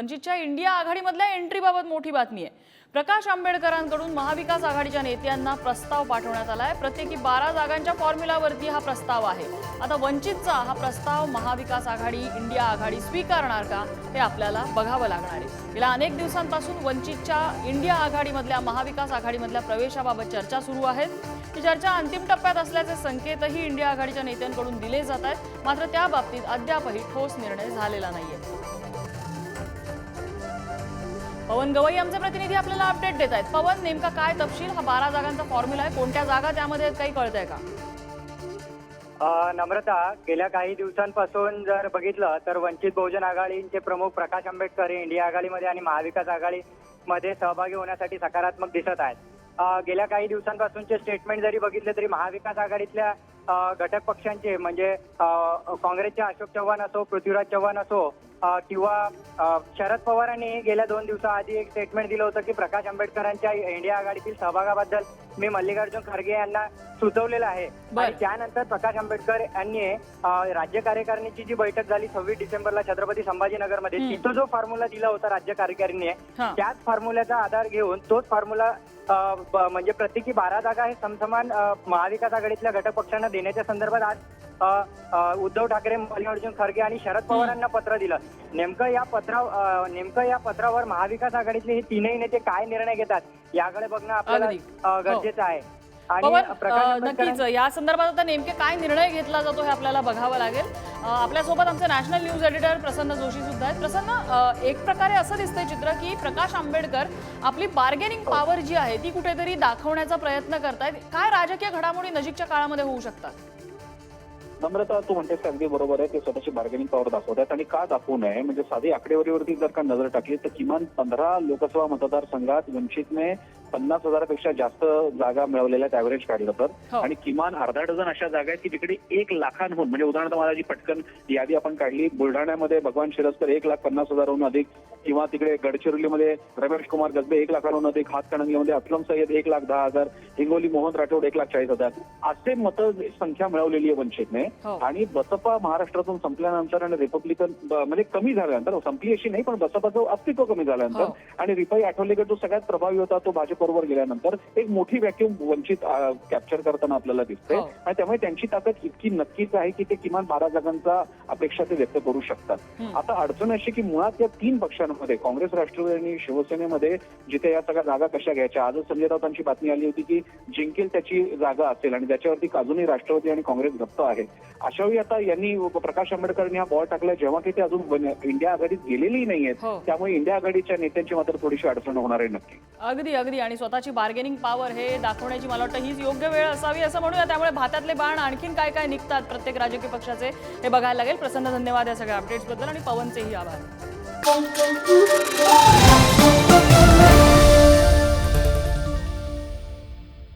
वंचितच्या India आघाडीमधल्या एंट्रीबाबत मोठी बातमी आहे. प्रकाश आंबेडकरांकडून महाविकास आघाडीच्या नेत्यांना प्रस्ताव पाठवण्यात आलाय. प्रत्येकी बारा जागांच्या फॉर्म्युलावरती हा प्रस्ताव आहे. आता वंचितचा हा प्रस्ताव महाविकास आघाडी इंडिया आघाडी स्वीकारणार का हे आपल्याला बघावं लागणार आहे. गेल्या अनेक दिवसांपासून वंचितच्या इंडिया आघाडीमधल्या महाविकास आघाडीमधल्या प्रवेशाबाबत चर्चा सुरू आहेत. ही चर्चा अंतिम टप्प्यात असल्याचे संकेतही इंडिया आघाडीच्या नेत्यांकडून दिले जात आहेत. मात्र त्या बाबतीत अद्यापही ठोस निर्णय झालेला नाहीये. पवन गवई आमचे प्रतिनिधी आपल्याला अपडेट देत आहेत. पवन नेमका काय तपशील? हा बारा जागांचा फॉर्म्युला आहे. कोणत्या जागा त्यामध्ये काही कळत आहे का नम्रता गेल्या काही दिवसांपासून जर बघितलं तर वंचित बहुजन आघाडीचे प्रमुख प्रकाश आंबेडकर हे इंडिया आघाडीमध्ये आणि महाविकास आघाडीमध्ये सहभागी होण्यासाठी सकारात्मक दिसत आहेत. गेल्या काही दिवसांपासूनचे स्टेटमेंट जरी बघितले तरी महाविकास आघाडीतल्या घटक पक्षांचे म्हणजे काँग्रेसचे अशोक चव्हाण असो पृथ्वीराज चव्हाण असो किंवा शरद पवारांनी गेल्या दोन दिवसाआधी एक स्टेटमेंट दिलं होतं की प्रकाश आंबेडकरांच्या इंडिया आघाडीतील सहभागाबद्दल मी मल्लिकार्जुन खरगे यांना सुचवलेलं आहे. आणि त्यानंतर प्रकाश आंबेडकर यांनी राज्य कार्यकारिणीची जी बैठक झाली सव्वीस डिसेंबरला छत्रपती संभाजीनगरमध्ये. तिथं जो फॉर्म्युला दिला होता राज्य कार्यकारिणीने. त्याच फॉर्म्युल्याचा आधार घेऊन तोच फॉर्म्युला म्हणजे प्रत्येकी बारा जागा हे समसमान महाविकास आघाडीतल्या घटक पक्षांना देण्याच्या संदर्भात आज उद्धव ठाकरे मल्लिकार्जुन खरगे आणि शरद पवारांना पत्र दिलं. नेमकं या पत्रा नेमकं या पत्रावर महाविकास आघाडीतले हे तीनही नेते काय निर्णय घेतात याकडे बघणं आपल्याला. अ, गरजेचं आहे. आणि नक्कीच. या संदर्भात आता नेमके काय निर्णय घेतला जातो हे आपल्याला बघावं लागेल. आपल्यासोबत आमचे national news editor Prasanna Joshi सुद्धा आहेत. प्रसन्न एक प्रकारे असं दिसतंय चित्र की प्रकाश आंबेडकर आपली बार्गेनिंग पॉवर जी आहे ती कुठेतरी दाखवण्याचा प्रयत्न करतायत. काय राजकीय घडामोडी नजीकच्या काळामध्ये होऊ शकतात? नम्रता तू म्हणतेस अगदी बरोबर आहे ते स्वतःची बार्गेनिंग पॉवर दाखवतात आणि का दाखवू नये? म्हणजे साधी आकडेवारीवरती जर का नजर टाकली तर किमान पंधरा लोकसभा मतदारसंघात वंचितने पन्नास हजारापेक्षा जास्त जागा मिळवलेल्या आहेत ऍव्हरेज काढलं तर. आणि किमान अर्धा डझन अशा जागा आहेत की जिकडे एक लाखांहून म्हणजे उदाहरणार्थ मला जी पटकन यादी आपण काढली बुलढाण्यामध्ये भगवान शिरस्कर एक लाख पन्नास हजारहून अधिक किंवा तिकडे गडचिरोलीमध्ये रमेश कुमार गजबे एक लाखांहून अधिक हातकणंगलेमध्ये असलम सय्यद एक लाख दहा हजार हिंगोली मोहन राठोड एक लाख चाळीस हजार. असे मत संख्या मिळवलेली आहे वंचितने हो. आणि बसपा महाराष्ट्रातून संपल्यानंतर आणि रिपब्लिकन म्हणजे कमी झाल्यानंतर संपली अशी नाही पण बसपाचं अस्तित्व कमी हो. झाल्यानंतर आणि रिपाई आठवलेकर जो सगळ्यात प्रभावी होता तो भाजपबरोबर गेल्यानंतर एक मोठी व्हॅक्युम वंचित कॅप्चर करताना आपल्याला दिसते हो. आणि त्यामुळे त्यांची ताकद इतकी नक्कीच आहे की ते किमान बारा जागांचा अपेक्षा ते व्यक्त करू शकतात. आता अडचण अशी की मुळात या तीन पक्षांमध्ये काँग्रेस राष्ट्रवादी आणि शिवसेनेमध्ये जिथे या सगळ्या जागा कशा घ्यायच्या आजच संजय राऊतांची बातमी आली होती की जिंकेल त्याची जागा असेल आणि त्याच्यावरती अजूनही राष्ट्रवादी आणि काँग्रेस गप्प आहे अशा वेळी आता यांनी प्रकाश आंबेडकरांनी हा बॉल टाकला. जेव्हा की ते अजून इंडिया आघाडीत गेलेली नाहीयेत हो. त्यामुळे इंडिया आघाडीच्या नेत्यांची मात्र थोडीशी अडचण होणार आहे नक्की. अगदी अगदी. आणि स्वतःची बार्गेनिंग पॉवर हे दाखवण्याची मला वाटतं हीच योग्य वेळ असावी असं म्हणूया. त्यामुळे भातातले बाण आणखीन काय काय निघतात प्रत्येक राजकीय पक्षाचे हे बघायला लागेल. प्रसन्न धन्यवाद या सगळ्या अपडेट्सबद्दल आणि पवनचेही आभार.